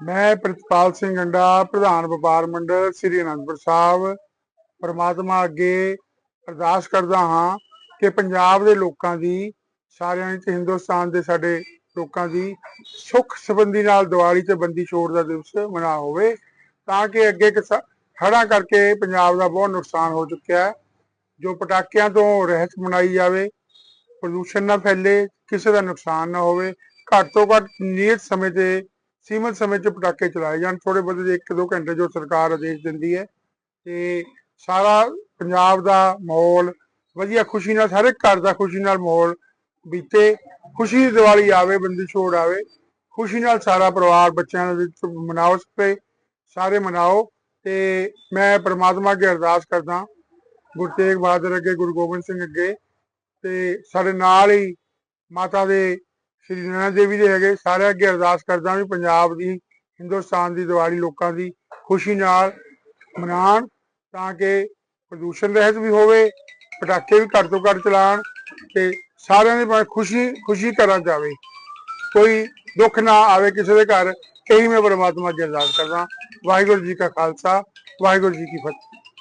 ਮੈਂ ਪ੍ਰਿਤਪਾਲ ਸਿੰਘ ਅੰਡਾ, ਪ੍ਰਧਾਨ ਵਪਾਰ ਮੰਡਲ, ਸ੍ਰੀ ਅਨੰਦਪੁਰ ਸਾਹਿਬ। ਪਰਮਾਤਮਾ ਅੱਗੇ ਅਰਦਾਸ ਕਰਦਾ ਹਾਂ ਕਿ ਪੰਜਾਬ ਦੇ ਲੋਕਾਂ ਦੀ, ਸਾਰਿਆਂ ਦੀ ਹਿੰਦੁਸਤਾਨ ਦੇ ਸਾਡੇ ਲੋਕਾਂ ਦੀ ਸੁੱਖ ਸੰਬੰਧੀ ਨਾਲ ਦੀਵਾਲੀ ਤੇ ਬੰਦੀ ਛੋੜ ਦਾ ਦਿਵਸ ਮਨਾ ਹੋਵੇ ਤਾਂ ਕਿ ਅੱਗੇ ਕਿਸਾ- ਹੜ੍ਹਾਂ ਕਰਕੇ ਪੰਜਾਬ ਦਾ ਬਹੁਤ ਨੁਕਸਾਨ ਹੋ ਚੁੱਕਿਆ ਹੈ, ਜੋ ਪਟਾਕਿਆਂ ਤੋਂ ਰਹਿਤ ਮਨਾਈ ਜਾਵੇ, ਪ੍ਰਦੂਸ਼ਣ ਨਾ ਫੈਲੇ, ਕਿਸੇ ਦਾ ਨੁਕਸਾਨ ਨਾ ਹੋਵੇ, ਘੱਟ ਤੋਂ ਘੱਟ ਨਿਯਤ ਸਮੇਂ ਤੇ ਸੀਮਤ ਸਮੇਂ 'ਚ ਪਟਾਕੇ ਚਲਾਏ ਜਾਣ ਥੋੜੇ ਬਹੁਤੇ ਇੱਕ ਦੋ ਘੰਟੇ ਜੋ ਸਰਕਾਰ ਆਦੇਸ਼ ਦਿੰਦੀ ਹੈ, ਤੇ ਸਾਰਾ ਪੰਜਾਬ ਦਾ ਮਾਹੌਲ ਵਧੀਆ ਖੁਸ਼ੀ ਨਾਲ ਸਾਰੇ ਘਰ ਦਾ ਖੁਸ਼ੀ ਨਾਲ ਮਾਹੌਲ ਬੀਤੇ, ਖੁਸ਼ੀ ਦੀ ਦੀਵਾਲੀ ਆਵੇ, ਬੰਦੀ ਛੋੜ ਆਵੇ, ਖੁਸ਼ੀ ਨਾਲ ਸਾਰਾ ਪਰਿਵਾਰ ਬੱਚਿਆਂ ਦੇ ਵਿੱਚ ਮਨਾਓ ਸਕੇ ਸਾਰੇ ਮਨਾਓ, ਤੇ ਮੈਂ ਪ੍ਰਮਾਤਮਾ ਅੱਗੇ ਅਰਦਾਸ ਕਰਦਾ, ਗੁਰੂ ਤੇਗ ਬਹਾਦਰ ਅੱਗੇ, ਗੁਰੂ ਗੋਬਿੰਦ ਸਿੰਘ ਅੱਗੇ, ਤੇ ਸਾਡੇ ਨਾਲ ਹੀ ਮਾਤਾ ਦੇ ਸ਼੍ਰੀ ਨੈਣਾ ਦੇਵੀ ਦੇ ਹੈਗੇ। ਸਾਰੇ ਅੱਗੇ ਅਰਦਾਸ ਕਰਦਾ ਵੀ ਪੰਜਾਬ ਦੀ, ਹਿੰਦੁਸਤਾਨ ਦੀ, ਦੀਵਾਲੀ ਲੋਕਾਂ ਦੀ ਖੁਸ਼ੀ ਨਾਲ ਮਨਾਉਣ ਤਾਂ ਕਿ ਪ੍ਰਦੂਸ਼ਣ ਰਹਿਤ ਵੀ ਹੋਵੇ, ਪਟਾਕੇ ਵੀ ਘੱਟ ਤੋਂ ਘੱਟ ਚਲਾਉਣ ਤੇ ਸਾਰਿਆਂ ਦੇ ਮਨ ਖੁਸ਼ੀ ਖੁਸ਼ੀ ਕਰਾਂ ਜਾਵੇ। ਕੋਈ ਦੁੱਖ ਨਾ ਆਵੇ ਕਿਸੇ ਦੇ ਘਰ ਕਈ ਮੈਂ ਪਰਮਾਤਮਾ ਅੱਗੇ ਅਰਦਾਸ ਕਰਦਾ। ਵਾਹਿਗੁਰੂ ਜੀ ਕਾ ਖਾਲਸਾ, ਵਾਹਿਗੁਰੂ ਜੀ ਕੀ ਫਤਿਹ।